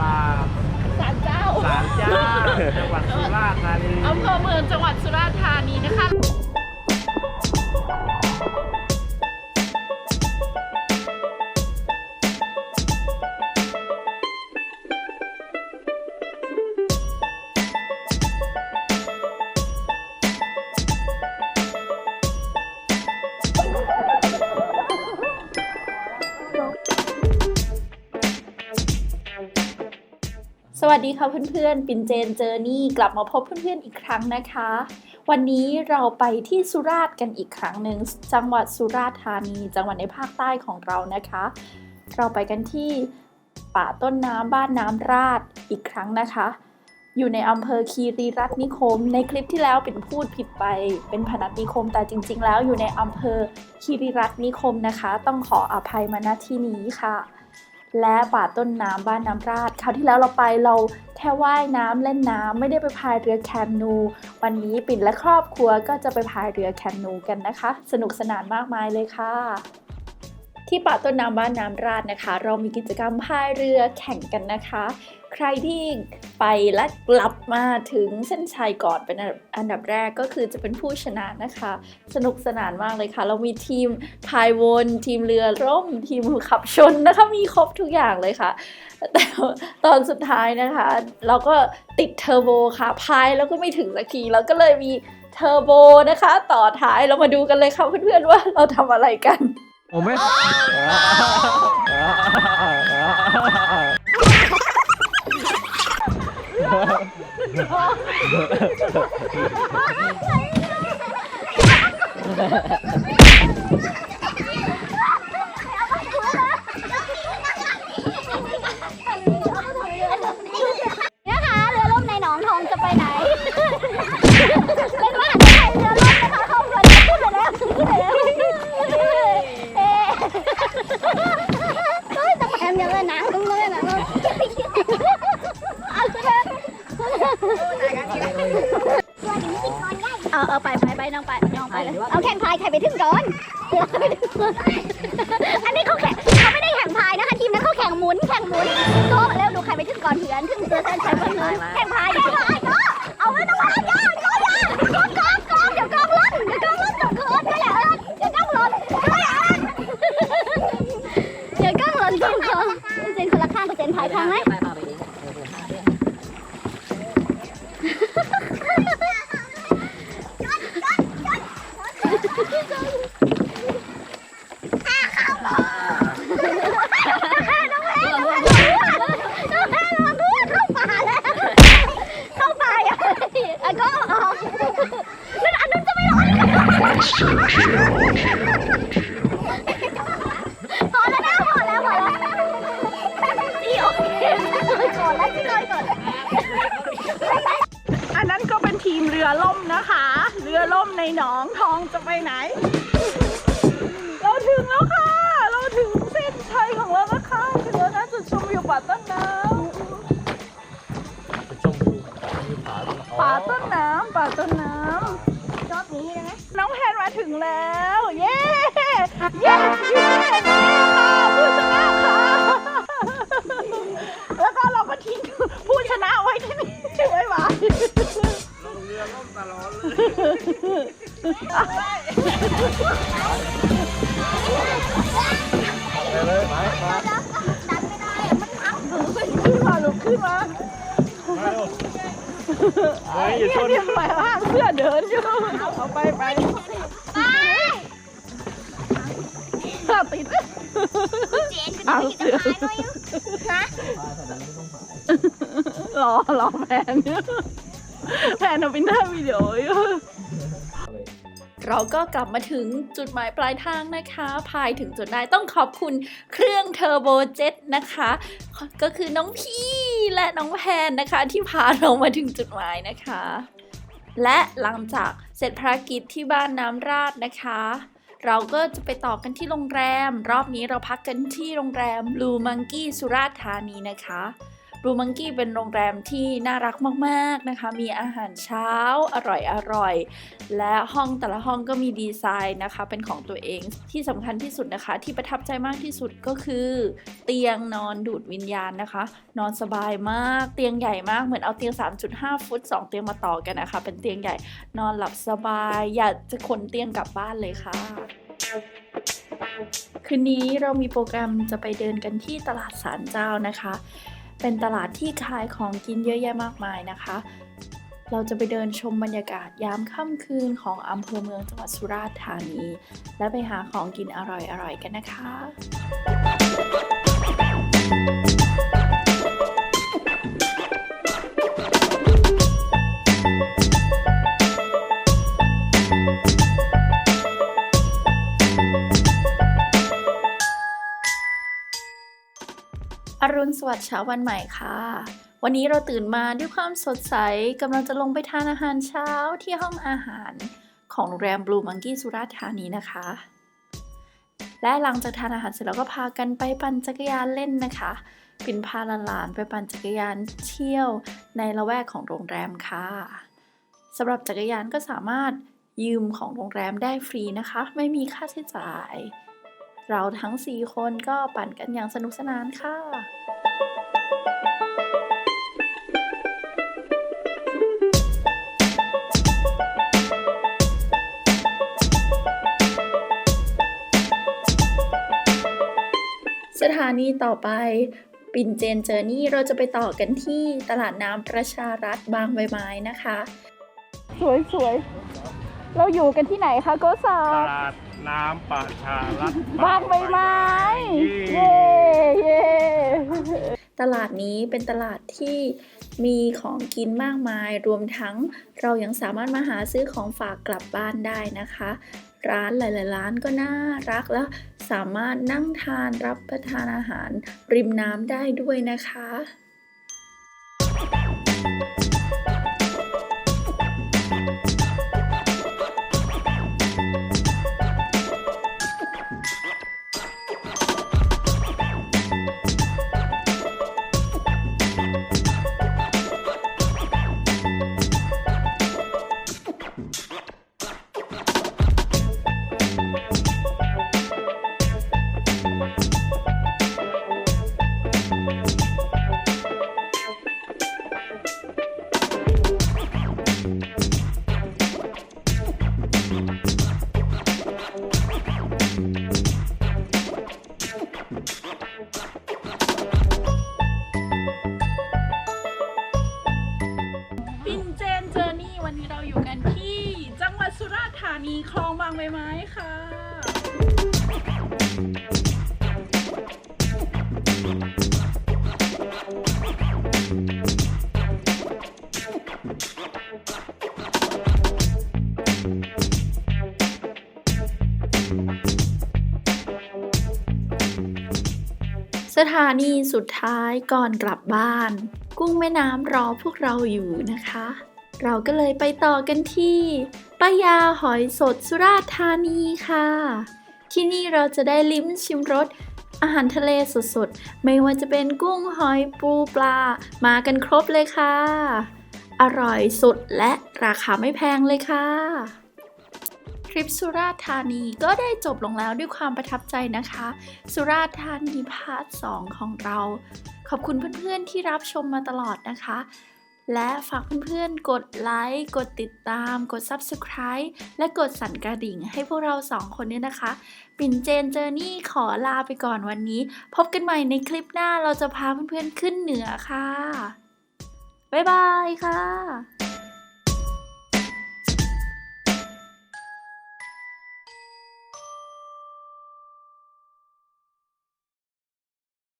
ลาศาลเจ้าศาลเจ้าจังหวัดสุราษฎร์ธานีอำเภอเมืองจังหวัดสุราษฎร์ธานีนะคะ สวัสดีค่ะเพื่อนๆ ปินเจนเจอนี่กลับมาพบเพื่อนๆอีกครั้งนะคะ วันนี้เราไปที่สุราษฎร์กันอีกครั้งหนึ่งจังหวัดสุราษฎร์ธานี จังหวัดในภาคใต้ของเรานะคะ เราไปกันที่ป่าต้นน้ำบ้านน้ำราดอีกครั้งนะคะ อยู่ในอำเภอคีรีรัตนิคม ในคลิปที่แล้วเป็นพูดผิดไป เป็นพนัสนิคม แต่จริง ๆ แล้วอยู่ในอำเภอคีรีรัตนิคมนะคะ ต้องขออภัยมาณที่นี้ค่ะ และป่าต้นน้ำบ้านน้ำราดคราวที่แล้วเราไปเราแค่ว่ายน้ำเล่นน้ำไม่ได้ไปพายเรือแคนู วันนี้ปิ่นและครอบครัวก็จะไปพายเรือแคนูกันนะคะ สนุกสนานมากมายเลยค่ะที่ป่าต้นน้ำบ้านน้ำราดนะคะ เรามีกิจกรรมพายเรือแข่งกันนะคะ ใครที่ไปและกลับมาถึงเส้นชัยก่อนเป็นอันดับแรกก็คือจะเป็นผู้ชนะนะคะ สนุกสนานมากเลยค่ะ เรามีทีมพายวน ทีมเรือร่ม ทีมขับชนนะคะ มีครบทุกอย่างเลยค่ะ แต่ตอนสุดท้ายนะคะ เราก็ติดเทอร์โบค่ะ พายแล้วก็ไม่ถึงสักทีเราก็เลยมีเทอร์โบนะคะ ต่อท้ายเรามาดูกันเลยค่ะเพื่อนๆว่าเราทำอะไรกัน ผมไม่ นะคะเรือล่มในหนองทองจะไปไหน เป็นว่าจะไปเรือล่มนะคะเข้าเรือขึ้นแล้วขึ้นแล้วเอ๊ะก็จะแถมยังไงนะตรงนี้นะเอาขึ้นเลย เอาเอาไปไปไปน้องไปน้องไปเลยเอาแข่งพายใครไปถึงก่อนอันนี้เขาแข่งเขาไม่ได้แข่งพายนะคะทีมนั้นเขาแข่งหมุนแข่งหมุนก็แล้วดูใครไปถึงก่อนเหือนถึงเสือเส้นชัยคนนึงแข่งพายแข่งพายก็เอาไว้ตรงนั้นย่าย่าย่ากองกองเดี๋ยวกองล้นเดี๋ยวกองล้นจบเกินก็แหละเดี๋ยวกองล้นเดี๋ยวกองล้นจบเกินเจนคนละข้างกับเจนพายข้างไหม เข้าไปอะอะก็ออกนั่นอันนั้นจะไม่ร้อน พอแล้วนะพอแล้วพอแล้วพี่โอเคก่อนแล้วพี่ลอยก่อนอันนั้นก็เป็นทีมเรือล่มนะคะ เรือล่มในหนองทองจะไปไหน ขึ้นมาลุกขึ้นมามาเร็วเฮ้ยอย่าชนเนี่ยไปห้างเสื้อเดินอยู่เอาไปไปไปข้าติดเจนคือที่จะพายด้วยฮะรอรอแพนอยู่แพนเอาเป็นหน้าวิดีโออยู่ เราก็กลับมาถึงจุดหมายปลายทางนะคะ พายถึงจุดได้ต้องขอบคุณเครื่องเทอร์โบเจ็ตนะคะ ก็คือน้องพี่และน้องแพนนะคะ ที่พาเรามาถึงจุดหมายนะคะ และหลังจากเสร็จภารกิจที่บ้านน้ำราดนะคะ เราก็จะไปต่อกันที่โรงแรม รอบนี้เราพักกันที่โรงแรม Blue Monkey สุราษฎร์ธานีนะคะ Blue Monkey เป็นโรงแรมที่น่ารักมากๆนะคะ มีอาหารเช้าอร่อยๆและห้องแต่ละห้องก็มีดีไซน์นะคะ เป็นของตัวเอง ที่สำคัญที่สุดนะคะ ที่ประทับใจมากที่สุดก็คือ เตียงนอนดูดวิญญาณนะคะ นอนสบายมาก เตียงใหญ่มาก เหมือนเอาเตียง 3.5 ฟุต 2 เตียงมาต่อกันนะคะ เป็นเตียงใหญ่ นอนหลับสบาย อยากจะขนเตียงกลับบ้านเลยค่ะคืนนี้เรามีโปรแกรมจะไปเดินกันที่ตลาดสารเจ้านะคะ เป็นตลาดที่ขายของกินเยอะแยะมากมายนะคะ เราจะไปเดินชมบรรยากาศยามค่ำคืนของอำเภอเมืองจังหวัดสุราษฎร์ธานี และไปหาของกินอร่อยๆกันนะคะ อรุณสวัสดิ์เช้าวันใหม่ค่ะ วันนี้เราตื่นมาด้วยความสดใสกำลังจะลงไปทานอาหารเช้าที่ห้องอาหารของโรงแรม Blue Monkey สุราษฎร์ธานีนะคะ และหลังจากทานอาหารเสร็จเราก็พากันไปปั่นจักรยานเล่นนะคะปินพาหลานๆไปปั่นจักรยานเที่ยวในละแวกของโรงแรมค่ะสำหรับจักรยานก็สามารถยืมของโรงแรมได้ฟรีนะคะ ไม่มีค่าใช้จ่าย เราทั้ง 4 คนก็ปั่นกันอย่างสนุกสนานค่ะสถานีต่อไปปินเจนเจอร์นี่เราจะไปต่อกันที่ตลาดน้ำประชารัฐบางใบไม้นะคะ สวยสวย เราอยู่กันที่ไหนคะโกซาตลาดน้ำประชารัฐบางใบไม้เย้เย้เย้ตลาดนี้เป็นตลาดที่มีของกินมากมาย รวมทั้งเรายังสามารถมาหาซื้อของฝากกลับบ้านได้นะคะ ร้านหลาย ๆ ร้านก็น่ารักแล้วสามารถนั่งทานรับประทานอาหารริมน้ำได้ด้วยนะคะ อยู่กันที่ จังหวัดสุราษฎร์ธานีคลองบางใบไม้ค่ะ สถานีสุดท้ายก่อนกลับบ้าน กุ้งแม่น้ำรอพวกเราอยู่นะคะ เราก็เลยไปต่อกันที่ป้ายาหอยสดสุราษฎร์ธานีค่ะ ที่นี่เราจะได้ลิ้มชิมรสอาหารทะเลสดๆ ไม่ว่าจะเป็นกุ้งหอยปูปลา มากันครบเลยค่ะ อร่อยสุดและราคาไม่แพงเลยค่ะ ทริปสุราษฎร์ธานีก็ได้จบลงแล้วด้วยความประทับใจนะคะ สุราษฎร์ธานีพาร์ท 2 ของเรา ขอบคุณเพื่อนๆที่รับชมมาตลอดนะคะ และฝากเพื่อนๆ กดไลค์ กดติดตาม กด Subscribe และกดสั่นกระดิ่งให้พวกเราสองคนเนี่ยนะคะ ปิ่นเจนเจอร์นี่ขอลาไปก่อนวันนี้ พบกันใหม่ในคลิปหน้าเราจะพาเพื่อนๆขึ้นเหนือค่ะ บ๊ายบายค่ะ